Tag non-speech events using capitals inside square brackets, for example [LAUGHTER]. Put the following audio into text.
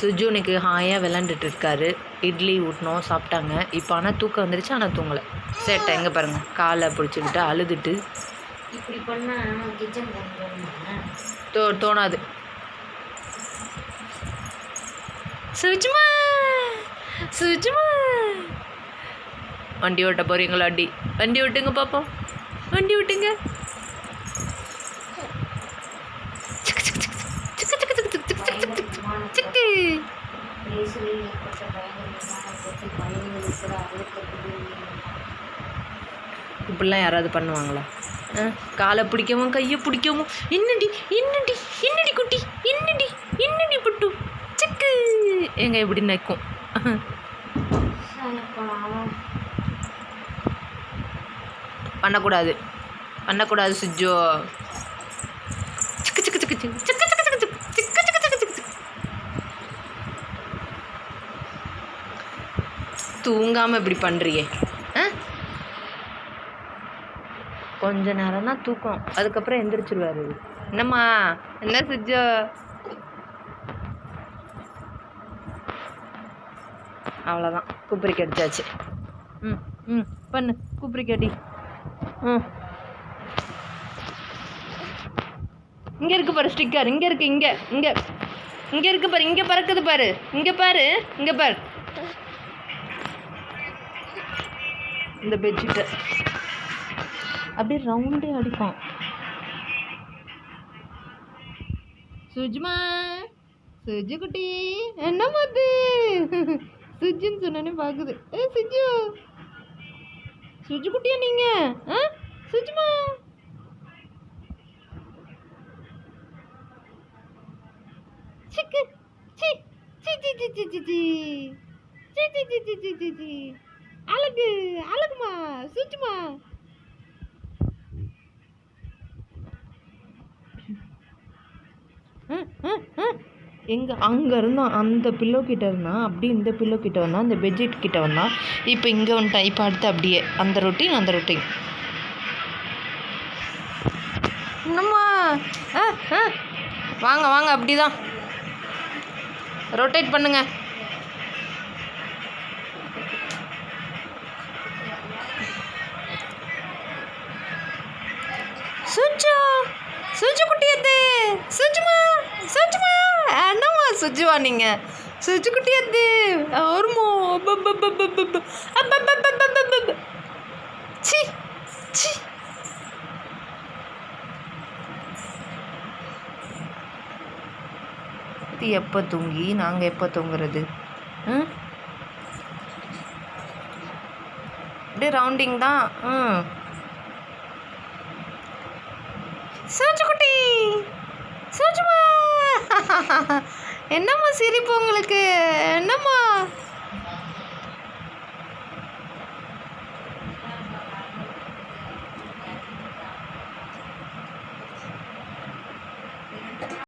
சுஜு இன்னைக்கு ஹாயாக விளாண்டுட்டு இருக்காரு இட்லி ஊட்டினோம் சாப்பிட்டாங்க. இப்போ ஆனால் தூக்கம் வந்துருச்சு ஆனால் தூங்கலை. சேட்டை எங்கே பாருங்கள் காலை பிடிச்சிக்கிட்டு அழுதுட்டு. இப்படி பண்ணா கிச்சன் போகணுமா தோ தோணாது. சுஜுமா! சுஜுமா! வண்டி ஓட்ட போறீங்களா அடி? வண்டி விட்டுங்க பாப்போம். வண்டி விட்டுங்க ஏற்பட்ட பயங்கரமான பயணிகள் கூட அழுத்தப்பட்டு இப்படிலாம் யாராவது பண்ணுவாங்களா? ஆ? காலை பிடிக்கவும் கையை பிடிக்கவும். என்னடி என்னடி என்னடி குட்டி என்னடி என்னடி புட்டு? செக்கு. எங்க இப்படி நிற்கும் பண்ணக்கூடாது. பண்ணக்கூடாது சுஜோ சிக்கு சிக்கு சிக்கு சிக்கு சிக்கு சிக்கு சிக்கு சிக்கு சிக்கு சிக்கு. தூங்காம இப்படி பண்ணுறியே ஆ? கொஞ்ச நேரம் தான் தூக்கம். அதுக்கப்புறம் எந்திரிச்சிருவாரு என்னம்மா என்ன சுஜோ? அவ்வளோதான் குப்பரிக்கு அடிச்சாச்சு ம் ம் பண்ணு. குப்பரிக்கு அடி. ம். இங்கே இருக்கு பாரு ஸ்டிக்கர். இங்கே இருக்கு இங்கே இங்கே. இங்கே இருக்கு பாரு இங்கே பறக்குது பாரு. இங்கே பாரு இங்கே பாரு. இந்த பெட்ஷீட்டை அப்படியே ரவுண்டே அடிப்பான். சுஜ்மா சுஜு குட்டி என்ன பார்த்து? சுஜுன்னு சொன்னோன்னே பார்க்குது. ஏ சுஜு சுஜு குட்டியா நீங்க? ஆ? சுஜுமா சிக்கு. சி சி சி சி சி சி சி சி. சி சி சி சி சி சி. அழகு அழகுமா சுஜுமா எங்கே அங்கே இருந்தான் அந்த பில்லோ கிட்ட இருந்தான் அப்படியே இந்த பில்லோ கிட்ட வந்தான் அந்த பெட்ஷீட் கிட்ட வந்தான் இப்போ இங்கே வந்துட்டான் இப்போ அடுத்து அப்படியே அந்த ரொட்டீன் அந்த ரொட்டீன் என்னம்மா? ஆ ஆ வாங்க வாங்க அப்படிதான். ரொட்டேட் பண்ணுங்க. சுஜு குட்டியத்து சுஜுமா சுஜுமா. என்னம்மா சுஜுவா நீங்கள் சுஜு குட்டியத்து வருமோ சி சி. இது எப்போ தூங்கி நாங்கள் எப்போ தூங்குறது? ம்? அப்படியே ரவுண்டிங் தான். ம். சூச்சுக்குட்டி சூச்சுமா [LAUGHS] என்னம்மா சிரிப்பு உங்களுக்கு? என்னம்மா?